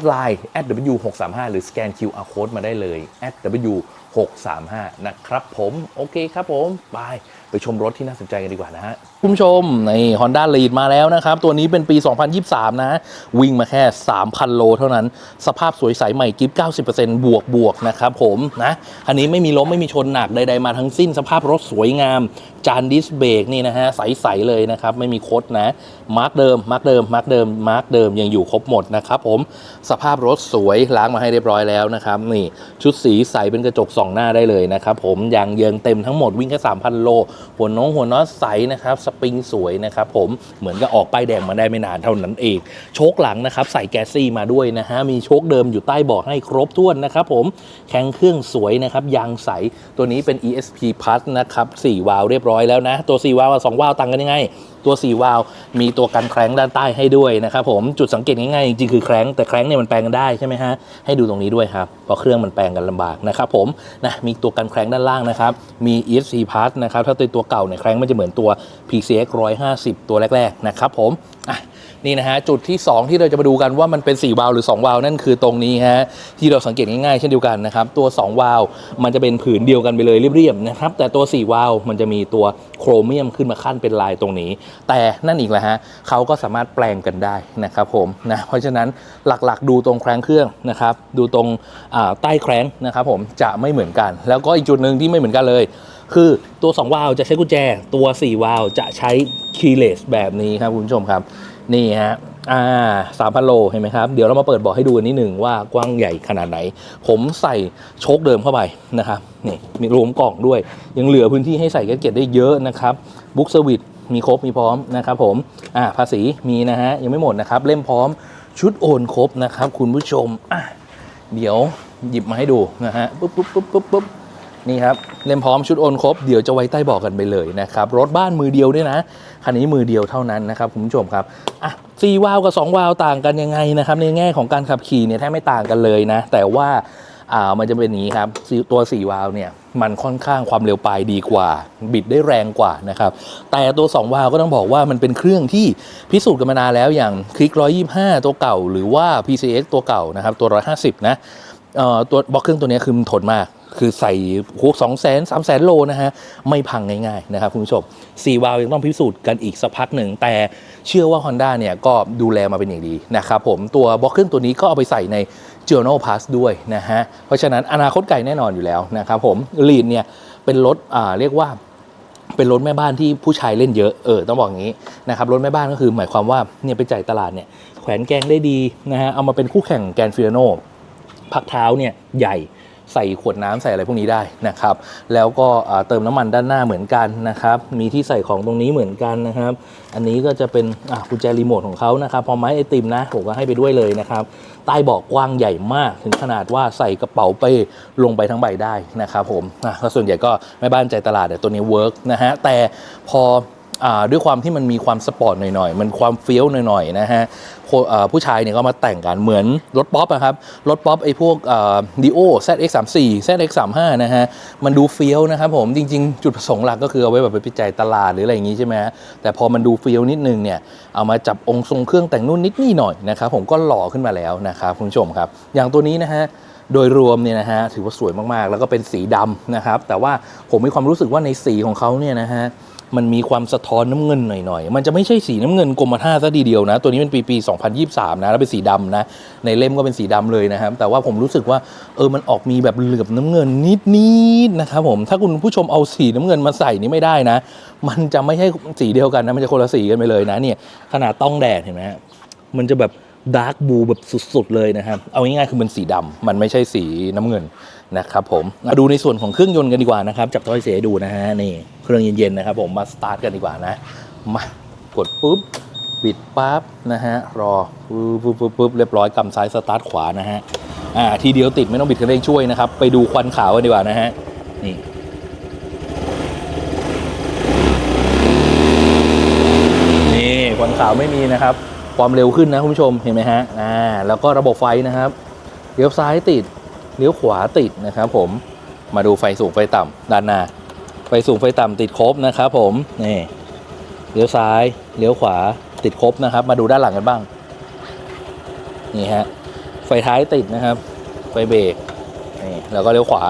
ดไลน์ @w635 หรือสแกน QR code มาได้เลย @w635 นะครับผม โอเคครับผม บาย ไปชมรถที่น่าสนใจกันดีกว่านะฮะคุณผู้ชมใน Honda Lead มาแล้วนะครับ ตัวนี้เป็นปี 2023 นะ วิ่งมาแค่ 3,000 โลเท่านั้น สภาพสวยใสใหม่กิฟต์90%บวกบวกนะครับผมนะอันนี้ไม่มีล้มไม่มีชนหนักใดๆมาทั้งสิ้น สภาพรถสวยงาม จานดิสเบรกนี่นะฮะใสๆเลยนะครับ ไม่มีคดนะ มาร์กเดิมมาร์กเดิมมาร์กเดิมมาร์กเดิมยังอยู่ครบหมดนะครับผมสภาพรถสวยล้างมาให้เรียบร้อยแล้วนะครับนี่ชุดสีใสเป็นกระจกสองหน้าได้เลยนะครับผมยางเยิงเต็มทั้งหมดวิ่งแค่3,000 โลหัวน้องหัวน็อตใสนะครับสปริงสวยนะครับผมเหมือนกับออกป้ายแดงมาได้ไม่นานเท่านั้นเองโชคหลังนะครับใส่แกซี่มาด้วยนะฮะมีโชคเดิมอยู่ใต้เบาะให้ครบถ้วนนะครับผมแข็งเครื่องสวยนะครับยางใสตัวนี้เป็น ESP Plus นะครับ4วาล์วเรียบร้อยแล้วนะตัว4วาล์วกับ2วาล์วต่างกันยังไง ตัว 4 วาล์วมีตัวกันแคร้งด้านใต้ให้ด้วยนะครับผมจุดสังเกตง่ายๆจริงๆคือแคร้งแต่แคร้งเนี่ยมันแปลงกันได้ใช่ไหมฮะให้ดูตรงนี้ด้วยครับเพราะเครื่องมันแปลงกันลำบากนะครับผมนะมีตัวกันแคร้งด้านล่างนะครับมี ESC Pass นะครับถ้าเป็นตัวเก่าเนี่ยแคร้งมันจะเหมือนตัว PCX 150 ตัวแรกๆนะครับผมอะ นี่นะฮะจุดที่ 2 ที่เราจะมาดูกันว่ามันเป็น 4 วาล์วหรือ 2 วาล์วนั่นคือตรงนี้ฮะที่เราสังเกตง่ายๆเช่นเดียวกันนะครับตัว 2 วาล์วมันจะเป็นผืนเดียวกันไปเลยเรียบๆนะครับแต่ตัว 4 วาล์วมันจะมีตัวโครเมียมขึ้นมาขั้นเป็นลายตรงนี้ แต่นั่นอีกแหละฮะเขาก็สามารถแปลงกันได้นะครับผมนะเพราะฉะนั้นหลักๆ ดูตรงแครงเครื่องนะครับดูตรงใต้แครงนะครับผมจะไม่เหมือนกัน แล้วก็อีกจุดหนึ่งที่ไม่เหมือนกันเลย คือตัว 2 วาล์วจะใช้กุญแจ ตัว 4 วาล์วจะใช้คีย์เลสแบบนี้ครับคุณผู้ชมครับ นี่ฮะอ่าสามพันโลเห็นไหมครับ เดี๋ยวเรามาเปิดเบอให้ดูนนิดหนึ่งว่ากว้างใหญ่ขนาดไหน ผมใส่โชคเดิมเข้าไปนะครับนี่มีรวมกล่องด้วย ยังเหลือพื้นที่ให้ใส่แก๊สเก็ตได้เยอะนะครับบุ๊กสวิตมีครบมีพร้อมนะครับผมอ่าภาษีมีนะฮะยังไม่หมดนะครับ เล่มพร้อมชุดโอนครบนะครับ คุณผู้ชมอะเดี๋ยวหยิบมาให้ดูนะฮะปุ๊บปุ๊บปุ๊บปุ๊บปุ๊บ นี่ครับเล่มพร้อมชุดโอนครบ เดี๋ยวจะไว้ใต้บอกกันไปเลยนะครับรถบ้านมือเดียวด้วยนะคันนี้มือเดียวเท่านั้นนะครับคุณผู้ชมครับอะสี่วาล์วกับ 2 วาล์วต่างกันยังไงนะครับในแง่ของการขับขี่เนี่ยแทบไม่ต่างกันเลยนะ แต่ว่าอ่ามันจะเป็นอย่างนี้ครับตัว 4 วาล์วเนี่ยมันค่อนข้างความเร็วปลายดีกว่า บิดได้แรงกว่านะครับแต่ตัว 2 วาล์วก็ต้องบอกว่ามันเป็นเครื่องที่พิสูจน์กันมานานแล้วอย่างคลิก 125 ตัวเก่า หรือว่า PCX ตัวเก่านะครับตัว 150 นะเอ่อตัวบล็อกเครื่องตัวนี้คือมันทนมาก คือใส่โอ้สองแสนสามแสนโลนะฮะ ไม่พังง่ายๆนะครับคุณผู้ชมสี่วาล์วยังต้องพิสูจน์กันอีกสักพักหนึ่ง แต่เชื่อว่า Honda เนี่ยก็ดูแลมาเป็นอย่างดีนะครับผมตัวบล็อกเครื่องตัวนี้ก็เอาไปใส่ใน Journal Pass ด้วยนะฮะ เพราะฉะนั้นอนาคตไกลแน่นอนอยู่แล้วนะครับผมลีดเนี่ยเป็นรถอ่าเรียกว่าเป็นรถแม่บ้านที่ผู้ชายเล่นเยอะ เออ ต้องบอกอย่างนี้นะครับ รถแม่บ้านก็คือหมายความว่าเนี่ยไปจ่ายตลาดเนี่ยแขวนแกงได้ดีนะฮะ เอามาเป็นคู่แข่งแกนฟิโนพักเท้าเนี่ยใหญ่ ใส่ขวดน้ำใส่อะไรพวกนี้ได้นะครับ แล้วก็เติมน้ำมันด้านหน้าเหมือนกันนะครับ มีที่ใส่ของตรงนี้เหมือนกันนะครับ อันนี้ก็จะเป็นกุญแจรีโมทของเขานะครับ พอไม้ไอติมนะผมก็ให้ไปด้วยเลยนะครับ ใต้เบาะกว้างใหญ่มาก ถึงขนาดว่าใส่กระเป๋าเป้ลงไปทั้งใบได้นะครับผมอะส่วนใหญ่ก็แม่บ้านใจตลาดเนี่ยตัวนี้เวิร์กนะฮะ แต่พอ ด้วยความที่มันมีความสปอร์ตหน่อยๆ มันความเฟี้ยวหน่อยๆนะฮะผู้ชายเนี่ยก็มาแต่งกันเหมือนรถป๊อปอะครับ รถป๊อปไอ้พวกดีโอ ZX34 ZX35 นะฮะ มันดูเฟี้ยวนะครับผม จริงๆ จุดประสงค์หลักก็คือเอาไว้แบบไปจ่ายตลาดหรืออะไรอย่างงี้ใช่ไหมฮะแต่พอมันดูเฟี้ยวนิดนึงเนี่ย เอามาจับองค์ทรงเครื่องแต่งนู่นนิดนี่หน่อยนะครับผมก็หล่อขึ้นมาแล้วนะครับคุณผู้ชมครับ อย่างตัวนี้นะฮะ โดยรวมเนี่ยนะฮะถือว่าสวยมากๆ แล้วก็เป็นสีดำนะครับ แต่ว่าผมมีความรู้สึกว่าในสีของเขาเนี่ยนะฮะมันมีความสะท้อนน้ำเงินหน่อยๆ มันจะไม่ใช่สีน้ำเงินกรมท่าซะทีเดียวนะ ตัวนี้เป็นปีปี 2023 นะ แล้วเป็นสีดำนะ ในเล่มก็เป็นสีดำเลยนะครับ แต่ว่าผมรู้สึกว่าเออ มันออกมีแบบเหลือบน้ำเงินนิดๆ นะครับผม ถ้าคุณผู้ชมเอาสีน้ำเงินมาใส่นี่ไม่ได้นะ มันจะไม่ใช่สีเดียวกันนะ มันจะคนละสีกันไปเลยนะ เนี่ย ขนาดต้องแดดเห็นไหมฮะมันจะแบบ ดาร์กบูแบบสุดๆเลยนะครับ เอาง่ายๆคือมันสีดำมันไม่ใช่สีน้ำเงินนะครับผมมาดูในส่วนของเครื่องยนต์กันดีกว่านะครับ จับถ้อยเสียดูนะฮะนี่เครื่องเย็นๆนะครับผมมาสตาร์ทกันดีกว่านะ มากดปุ๊บปิดปั๊บนะฮะรอปุ๊บปุ๊บปุ๊บปุ๊บเรียบร้อยกำซ้ายสตาร์ทขวานะฮะอ่าทีเดียวติดไม่ต้องบิดคันเร่งช่วยนะครับ ไปดูควันขาวกันดีกว่านะฮะนี่นี่ควันขาวไม่มีนะครับ ความเร็วขึ้นนะคุณผู้ชมเห็นไหมฮะอ่าแล้วก็ระบบไฟนะครับเลี้ยวซ้ายติดเลี้ยวขวาติดนะครับผมมาดูไฟสูงไฟต่ำด้านหน้าไฟสูงไฟต่ำติดครบนะครับผมนี่เลี้ยวซ้ายเลี้ยวขวาติดครบนะครับ มาดูด้านหลังกันบ้างนี่ฮะไฟท้ายติดนะครับ ไฟเบรกนี่แล้วก็เลี้ยวขวา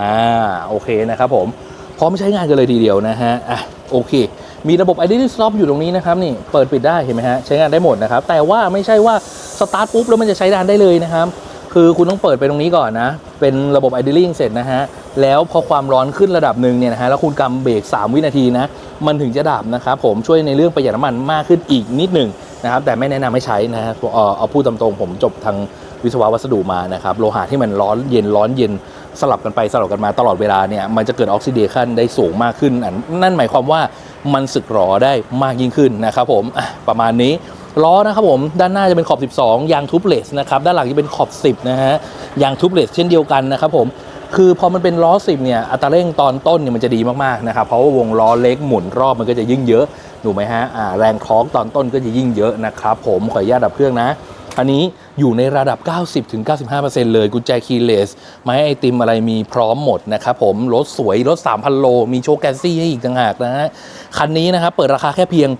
อ่าโอเคนะครับผมพร้อมใช้งานกันเลยทีเดียวนะฮะอะโอเค มีระบบ Identity Stop อยู่ตรงนี้นะครับนี่เปิดปิดได้เห็นไหมฮะใช้งานได้หมดนะครับ แต่ว่าไม่ใช่ว่าสตาร์ทปุ๊บแล้วมันจะใช้งานได้เลยนะครับคือคุณต้องเปิดไปตรงนี้ก่อนนะ เป็นระบบ idling เสร็จนะฮะ แล้วพอความร้อนขึ้นระดับหนึ่งเนี่ยนะฮะ แล้วคุณกำเบรก 3 วินาทีนะ มันถึงจะดับนะครับผม ช่วยในเรื่องประหยัดน้ำมันมากขึ้นอีกนิดหนึ่งนะครับ แต่ไม่แนะนำให้ใช้นะฮะเอ่อเอาพูดตามตรงผมจบทางวิศวะวัสดุมานะครับ โลหะที่มันร้อนเย็นร้อนเย็น สลับกันไปสลับกันมาตลอดเวลาเนี่ยมันจะเกิดออกซิเดชันได้สูงมากขึ้น นั่นหมายความว่ามันสึกหรอได้มากยิ่งขึ้นนะครับผมประมาณนี้ล้อนะครับผมด้านหน้าจะเป็นขอบ 12 ยางทูบเลสนะครับด้านหลังจะเป็นขอบ 10 นะฮะยางทูบเลสเช่นเดียวกันนะครับผมคือพอมันเป็นล้อ 10 เนี่ยอัตราเร่งตอนต้นเนี่ยมันจะดีมากๆนะครับเพราะว่าวงล้อเล็กหมุนรอบมันก็จะยิ่งเยอะถูกไหมฮะแรงทอร์กตอนต้นก็จะยิ่งเยอะนะครับผมขออนุญาตดับเครื่องนะ อันนี้อยู่ในระดับ 90-95%เลยกุญแจคีย์เลสไม้ไอติมอะไรมีพร้อมหมดนะครับผมรถสวยรถ 3,000 โล มีโชว์แกนซี่ให้อีกต่างหากนะฮะคันนี้นะครับเปิดราคาแค่เพียง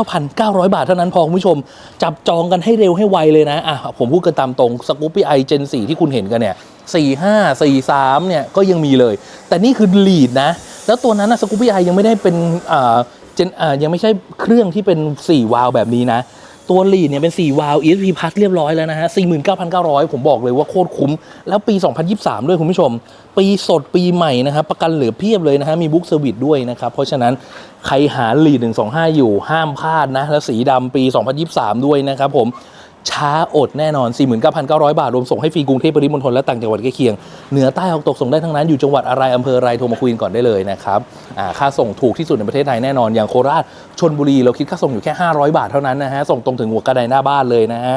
49,900 บาทเท่านั้นพอคุณผู้ชม จับจองกันให้เร็วให้ไวเลยนะอะผมพูดกันตามตรงสกูปปี้ไอเจน4ที่คุณเห็นกันเนี่ย45 43เนี่ยก็ยังมีเลย แต่นี่คือลีดนะ แล้วตัวนั้นนะสกูปปี้ไอยังไม่ได้เป็นอ่าเจนอ่ายังไม่ใช่เครื่องที่เป็น 4 วาล์วแบบนี้นะ ตัวลีดเนี่ยเป็น 4 วาล์ว ESP Plus เรียบร้อยแล้วนะฮะ 49,900 ผมบอกเลยว่าโคตรคุ้ม แล้วปี 2023 ด้วยคุณผู้ชม ปีสดปีใหม่นะครับประกันเหลือเพียบเลยนะฮะ มีบุ๊กเซอร์วิสด้วยนะครับ เพราะฉะนั้นใครหาลีด125 อยู่ห้ามพลาดนะ แล้วสีดำปี 2023 ด้วยนะครับผม ช้าอดแน่นอน 49,900 บาท รวมส่งให้ฟรีกรุงเทพปริมณฑลและต่างจังหวัดใกล้เคียง เหนือใต้ออกตกส่งได้ทั้งนั้นอยู่จังหวัดอะไรอำเภออะไรโทรมาคุยกันก่อนได้เลยนะครับค่าส่งถูกที่สุดในประเทศไทยแน่นอน อย่างโคราชชนบุรีเราคิดค่าส่งอยู่แค่ 500 บาทเท่านั้นนะฮะส่งตรงถึงหัวกระไดหน้าบ้านเลยนะฮะ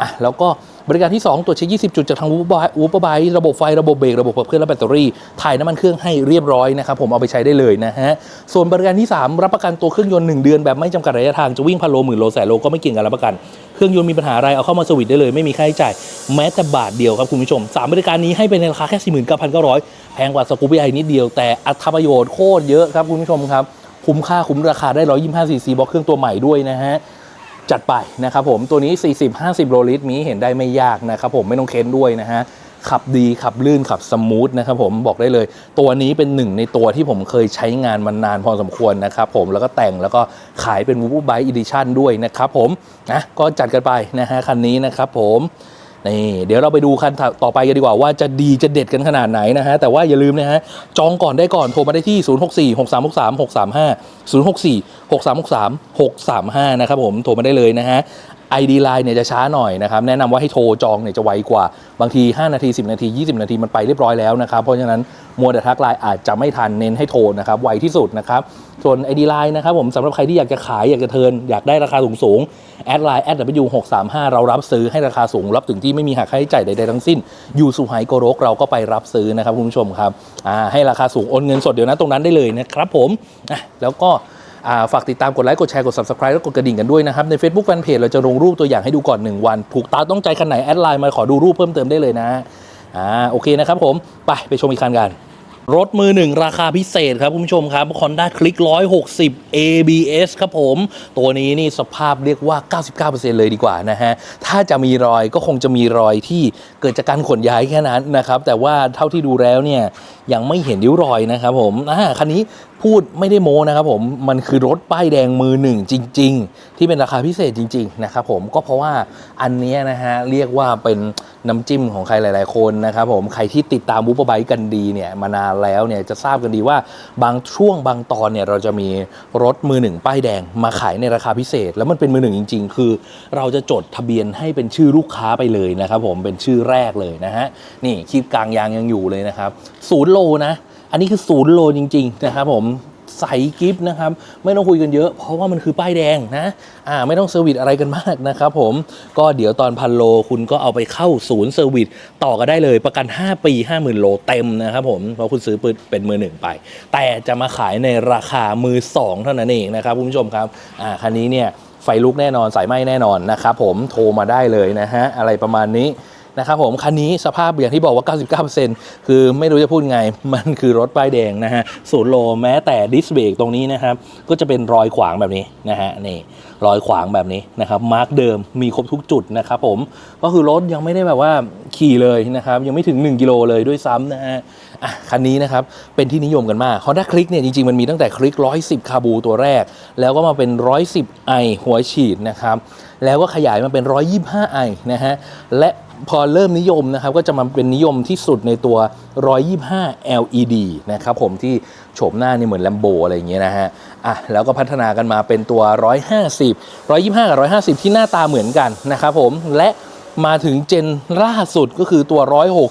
อะแล้วก็ บริการที่ 2 ตรวจเช็ค 20 จุดจากทางวูปวูปบายระบบไฟ ระบบเบรก ระบบขับเคลื่อนและแบตเตอรี่ ถ่ายน้ำมันเครื่องให้เรียบร้อยนะครับ ผมเอาไปใช้ได้เลยนะฮะ ส่วนบริการที่ 3 รับประกันตัวเครื่องยนต์ 1 เดือนแบบไม่จำกัดระยะทาง จะวิ่งพันโลหมื่นโลแสนโลก็ไม่เกี่ยงกันรับประกัน เครื่องยนต์มีปัญหาอะไรเอาเข้ามาสวิตได้เลยไม่มีค่าใช้จ่ายแม้แต่บาทเดียวครับคุณผู้ชมสามบริการนี้ให้เป็นในราคาแค่49,900แพงกว่าสกูบี้ไอนิดเดียวแต่อัตราประโยชน์โคตรเยอะครับคุณผู้ชมครับคุ้มค่าคุ้มราคาได้125ซีซีบล็อกเครื่องตัวใหม่ด้วยนะฮะ จัดไปนะครับผมตัวนี้ 40-50 โลลิตรมีเห็นได้ไม่ยากนะครับผมไม่ต้องเค้นด้วยนะฮะขับดีขับลื่นขับสมูทนะครับผมบอกได้เลย ตัวนี้เป็นหนึ่งในตัวที่ผมเคยใช้งานมานานพอสมควรนะครับผมแล้วก็แต่งแล้วก็ขายเป็นวูบูไบอีดิชั่นด้วยนะครับผมนะก็จัดกันไปนะฮะคันนี้นะครับผม นี่เดี๋ยวเราไปดูคันต่อไปกันดีกว่าว่าจะดีจะเด็ดกันขนาดไหนนะฮะ แต่ว่าอย่าลืมนะฮะ จองก่อนได้ก่อนโทรมาได้ที่ 064 6363 635 064 6363 635 นะครับผมโทรมาได้เลยนะฮะ ID Line เนี่ยจะช้าหน่อยนะครับแนะนำว่าให้โทรจองเนี่ยจะไวกว่าบางที 5 นาที 10 นาที 20 นาทีมันไปเรียบร้อยแล้วนะครับเพราะฉะนั้นมัวแต่ทักไลน์อาจจะไม่ทันเน้นให้โทรนะครับไวที่สุดนะครับส่วน ID Line นะครับผมสำหรับใครที่อยากจะขายอยากจะเทินอยากได้ราคาสูงสูงแอดไลน์แอด W635 เรารับซื้อให้ราคาสูงรับถึงที่ไม่มีหักค่าใช้จ่ายใดๆทั้งสิ้น อยู่สุไหโกรกเราก็ไปรับซื้อนะครับคุณผู้ชมครับให้ราคาสูงโอนเงินสดเดี๋ยวนะตรงนั้นได้เลยนะครับผมแล้วก็ ฝากติดตามกดไลค์กดแชร์กด subscribe แล้วกดกระดิ่งกันด้วยนะครับ ใน Facebook Fanpage เราจะลงรูปตัวอย่างให้ดูก่อน 1 วัน ถูกตาต้องใจคันไหน แอดไลน์มาขอดูรูปเพิ่มเติมได้เลยนะอ่าโอเคนะครับผมไปไปชมอีกคันกันรถมือหนึ่งราคาพิเศษครับ คุณผู้ชมครับ Honda Click 160 ABS ครับผม ตัวนี้นี่สภาพเรียกว่า 99%เลยดีกว่านะฮะ ถ้าจะมีรอยก็คงจะมีรอยที่เกิดจากการขนย้ายแค่นั้นนะครับ แต่ว่าเท่าที่ดูแล้วเนี่ย ยังไม่เห็นริ้วรอยนะครับผมอ่าคันนี้พูดไม่ได้โม้นะครับผมมันคือรถป้ายแดงมือหนึ่งจริง ๆ ที่เป็นราคาพิเศษจริง ๆ นะครับผมก็เพราะว่าอันนี้นะฮะเรียกว่าเป็นน้ำจิ้มของใครหลาย ๆ คนนะครับผมใครที่ติดตามบูปไบกันดีเนี่ยมานานแล้วเนี่ยจะทราบกันดีว่าบางช่วงบางตอนเนี่ยเราจะมีรถมือหนึ่งป้ายแดงมาขายในราคาพิเศษ แล้วมันเป็นมือหนึ่งจริง ๆ คือ เราจะจดทะเบียนให้เป็นชื่อลูกค้าไปเลยนะครับผมเป็นชื่อแรกเลยนะฮะนี่คลิปกลางยางยังอยู่เลยนะครับศูนย์โลนะ อันนี้คือศูนย์โลจริง ๆ นะครับผมใสกิฟต์นะครับ ไม่ต้องคุยกันเยอะ เพราะว่ามันคือป้ายแดงนะอ่าไม่ต้องเซอร์วิสอะไรกันมากนะครับผมก็เดี๋ยวตอนพันโลคุณก็เอาไปเข้าศูนย์เซอร์วิสต่อก็ได้เลยประกัน 5 ปี 50,000 โลเต็มนะครับผมเพราะคุณซื้อปืนเป็นมือหนึ่งไป แต่จะมาขายในราคามือสองเท่านั้นเองนะครับคุณผู้ชมครับอ่าคันนี้เนี่ยไฟลุกแน่นอนสายไหม้แน่นอนนะครับผมโทรมาได้เลยนะฮะอะไรประมาณนี้ นะครับผมคันนี้สภาพอย่างที่บอกว่า 99%คือไม่รู้จะพูดไง มันคือรถป้ายแดงนะฮะศูนย์โลแม้แต่ดิสเบรกตรงนี้นะครับ ก็จะเป็นรอยขวางแบบนี้นะฮะนี่รอยขวางแบบนี้นะครับมาร์กเดิมมีครบทุกจุดนะครับผมก็คือรถยังไม่ได้แบบว่าขี่เลยนะครับยังไม่ถึง 1 กิโลเลยด้วยซ้ำนะฮะอะคันนี้นะครับเป็นที่นิยมกันมาก Honda Click เนี่ยจริงๆมันมีตั้งแต่คลิก 110 คาบูตัวแรก แล้วก็มาเป็น 110ไอหัวฉีดนะครับแล้วก็ขยายมาเป็น 125ไอนะฮะและ พอเริ่มนิยมนะครับก็จะมาเป็นนิยมที่สุดในตัว 125 LED นะครับผมที่โฉมหน้านี่เหมือน Lambo อะไรอย่างเงี้ยนะฮะอะแล้วก็พัฒนากันมาเป็นตัว 150 125 กับ 150 ที่หน้าตาเหมือนกันนะครับผมและมาถึงเจนล่าสุดก็คือตัว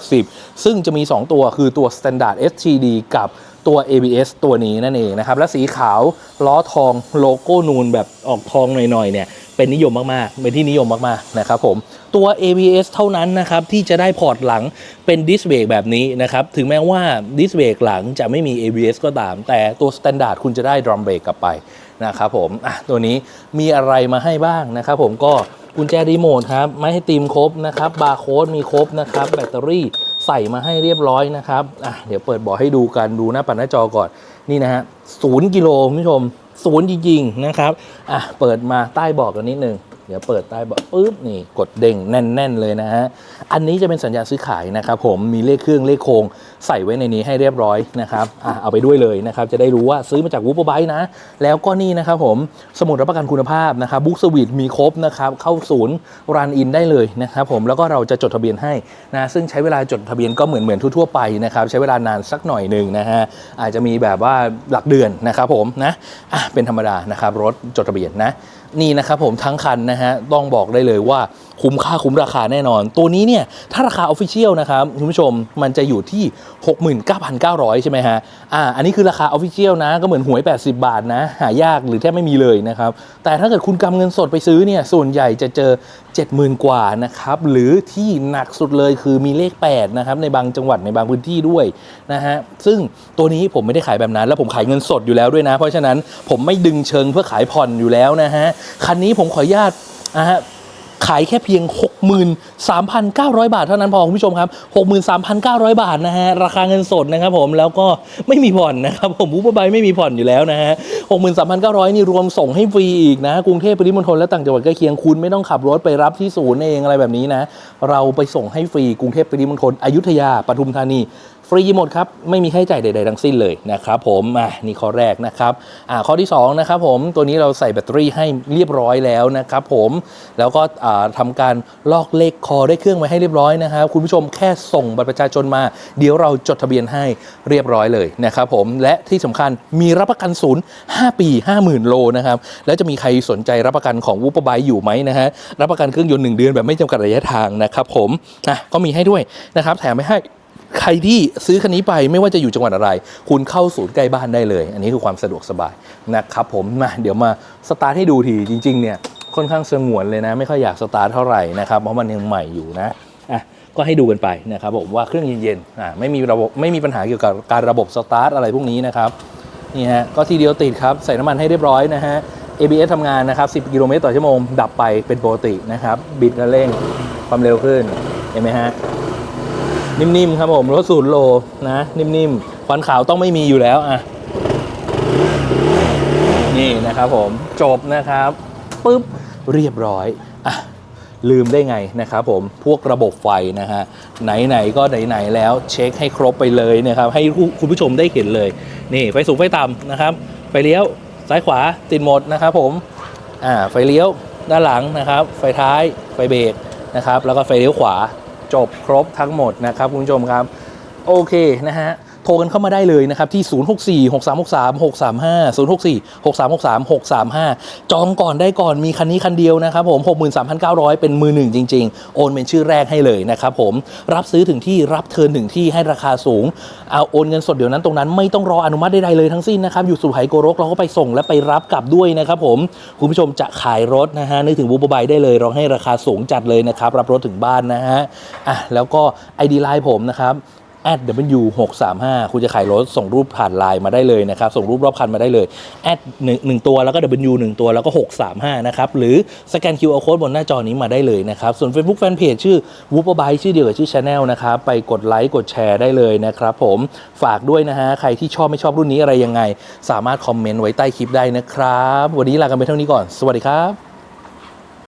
160 ซึ่งจะมี 2 ตัวคือตัว Standard STD กับตัว ABS ตัวนี้นั่นเองนะครับ และสีขาวล้อทองโลโก้นูนแบบออกทองหน่อยๆเนี่ย เป็นนิยมมากๆ เป็นที่นิยมมากๆนะครับผมตัว ABS เท่านั้นนะครับที่จะได้พอร์ตหลังเป็นดิสเบรกแบบนี้นะครับถึงแม้ว่าดิสเบรกหลังจะไม่มี ABS ก็ตาม แต่ตัวสแตนดาร์ดคุณจะได้ดรัมเบรกกลับไปนะครับผมอะตัวนี้มีอะไรมาให้บ้างนะครับผมก็กุญแจรีโมทครับไม่ให้ตีมครบนะครับบาร์โค้ดมีครบนะครับแบตเตอรี่ใส่มาให้เรียบร้อยนะครับอะเดี๋ยวเปิดบอให้ดูกันดูหน้าปัดหน้าจอก่อนนี่นะฮะศูนย์กิโลคุณผู้ชม ศูนย์จริงๆนะครับอะเปิดมาใต้บอกกันนิดนึง เดี๋ยวเปิดใต้เบอปุ๊บนี่กดเด้งแน่น ๆ เลยนะฮะ อันนี้จะเป็นสัญญาซื้อขายนะครับผมมีเลขเครื่องเลขโครงใส่ไว้ในนี้ให้เรียบร้อยนะครับอะเอาไปด้วยเลยนะครับจะได้รู้ว่าซื้อมาจากวูปไบนะ แล้วก็นี่นะครับผมสมุดรับประกันคุณภาพนะครับบุ๊กสวิตมีครบนะครับเข้าศูนย์รันอินได้เลยนะครับผมแล้วก็เราจะจดทะเบียนให้นะซึ่งใช้เวลาจดทะเบียนก็เหมือนเหมือนทั่วๆไปนะครับใช้เวลานานสักหน่อยหนึ่งนะฮะอาจจะมีแบบว่าหลักเดือนนะครับผมนะอะเป็นธรรมดานะครับรถจดทะเบียนนะ นี่นะครับผมทั้งคันนะฮะต้องบอกได้เลยว่าคุ้มค่าคุ้มราคาแน่นอน ตัวนี้เนี่ยถ้าราคาออฟฟิเชียลนะครับคุณผู้ชมมันจะอยู่ที่ 69,900 ใช่ไหมฮะอ่าอันนี้คือราคาออฟฟิเชียลนะก็เหมือนหวย 80 บาทนะหายากหรือแทบไม่มีเลยนะครับแต่ถ้าเกิดคุณกำเงินสดไปซื้อเนี่ยส่วนใหญ่จะเจอ 70,000 กว่านะครับหรือที่หนักสุดเลยคือมีเลข 8 นะครับในบางจังหวัดในบางพื้นที่ด้วยนะฮะซึ่งตัวนี้ผมไม่ได้ขายแบบนั้น แล้วผมขายเงินสดอยู่แล้วด้วยนะ เพราะฉะนั้นผมไม่ดึงเชิงเพื่อขายผ่อนอยู่แล้วนะฮะคันนี้ผมขออนุญาตนะฮะขายแค่เพียง 63,900 บาทเท่านั้นพอคุณผู้ชมครับ 63,900 บาทนะฮะราคาเงินสดนะครับผมแล้วก็ไม่มีผ่อนนะครับผมบูบใบไม่มีผ่อนอยู่แล้วนะฮะ 63,900 นี่รวมส่งให้ฟรีอีกนะกรุงเทพปริมณฑลและต่างจังหวัดใกล้เคียงคุณไม่ต้องขับรถไปรับที่ศูนย์เองอะไรแบบนี้นะ เราไปส่งให้ฟรีกรุงเทพปริมณฑลอยุธยาปทุมธานี ฟรีหมดครับ ไม่มีค่าใช้จ่ายใดๆทั้งสิ้นเลยนะครับผมอะนี่ข้อแรกนะครับอ่าข้อที่2นะครับผมตัวนี้เราใส่แบตเตอรี่ให้เรียบร้อยแล้วนะครับผมแล้วก็อ่าทำการลอกเลขคอได้เครื่องไว้ให้เรียบร้อยนะครับ คุณผู้ชมแค่ส่งบัตรประชาชนมา เดี๋ยวเราจดทะเบียนให้เรียบร้อยเลยนะครับผมและที่สำคัญมีรับประกันศูนย์5 ปี 50,000 โลนะครับแล้วจะมีใครสนใจรับประกันของวูปบายอยู่ไหมนะฮะรับประกันเครื่องยนต์หนึ่งเดือนแบบไม่จำกัดระยะทางนะครับผมอะก็มีให้ด้วยนะครับแถมไม่ให้ ใครที่ซื้อคันนี้ไปไม่ว่าจะอยู่จังหวัดอะไร คุณเข้าศูนย์ใกล้บ้านได้เลย อันนี้คือความสะดวกสบายนะครับผมมาเดี๋ยวมาสตาร์ทให้ดูทีจริง ๆ เนี่ยค่อนข้างสงวนเลยนะ ไม่ค่อยอยากสตาร์ทเท่าไหร่นะครับเพราะมันยังใหม่อยู่นะอะก็ให้ดูกันไปนะครับผมว่าเครื่องเย็นๆอะไม่มีระบบไม่มีปัญหาเกี่ยวกับการระบบสตาร์ทอะไรพวกนี้นะครับนี่ฮะก็ทีเดียวติดครับใส่น้ำมันให้เรียบร้อยนะฮะ ABS ทำงานนะครับ 10 กิโลเมตรต่อชั่วโมง ดับไปเป็นปกตินะครับ บิดและเร่งความเร็วขึ้น เห็นไหมฮะ นิ่มๆครับผมรถศูนย์โลนะนิ่มๆควันขาวต้องไม่มีอยู่แล้วอะนี่นะครับผมจบนะครับปุ๊บเรียบร้อยอะลืมได้ไงนะครับผมพวกระบบไฟนะฮะไหนๆก็ไหนๆแล้วเช็คให้ครบไปเลยนะครับ ให้คุณผู้ชมได้เห็นเลย นี่ไฟสูงไฟต่ำนะครับ ไฟเลี้ยวซ้ายขวาติดหมดนะครับผมอ่าไฟเลี้ยวด้านหลังนะครับ ไฟท้ายไฟเบรกนะครับ แล้วก็ไฟเลี้ยวขวา จบครบทั้งหมดนะครับคุณผู้ชมครับ โอเคนะฮะ โทรกันเข้ามาได้เลยนะครับที่ 064 6363 635 064 6363 635 จองก่อนได้ก่อนมีคันนี้คันเดียวนะครับผม 63,900 เป็นมือหนึ่งจริง ๆ โอนเป็นชื่อแรกให้เลยนะครับผมรับซื้อถึงที่รับเทินถึงที่ให้ราคาสูงเอาโอนเงินสดเดี๋ยวนั้นตรงนั้นไม่ต้องรออนุมัติใดๆเลยทั้งสิ้นนะครับอยู่สุไหโกรกเราก็ไปส่งและไปรับกลับด้วยนะครับผมคุณผู้ชมจะขายรถนะฮะนึกถึงบูบายได้เลยเราให้ราคาสูงจัดเลยนะครับรับรถถึงบ้านนะฮะอะแล้วก็ ID ไลน์ผมนะครับ at w 6 3 5คุณจะขายรถส่งรูปผ่านไลน์มาได้เลยนะครับ ส่งรูปรอบคันมาได้เลย at หนึ่งหนึ่งตัวแล้วก็ w 1ตัวแล้วก็ 635 นะครับ หรือสแกน QR code บนหน้าจอนี้มาได้เลยนะครับ ส่วน Facebook Fanpage ชื่อ w o o p b y ชื่อเดียวกับชื่อ Channel นะครับ ไปกดไลค์กดแชร์ได้เลยนะครับผมฝากด้วยนะฮะ ใครที่ชอบไม่ชอบรุ่นนี้อะไรยังไง สามารถคอมเมนต์ไว้ใต้คลิปได้นะครับ วันนี้ลากันไปเท่านี้ก่อน สวัสดีครับ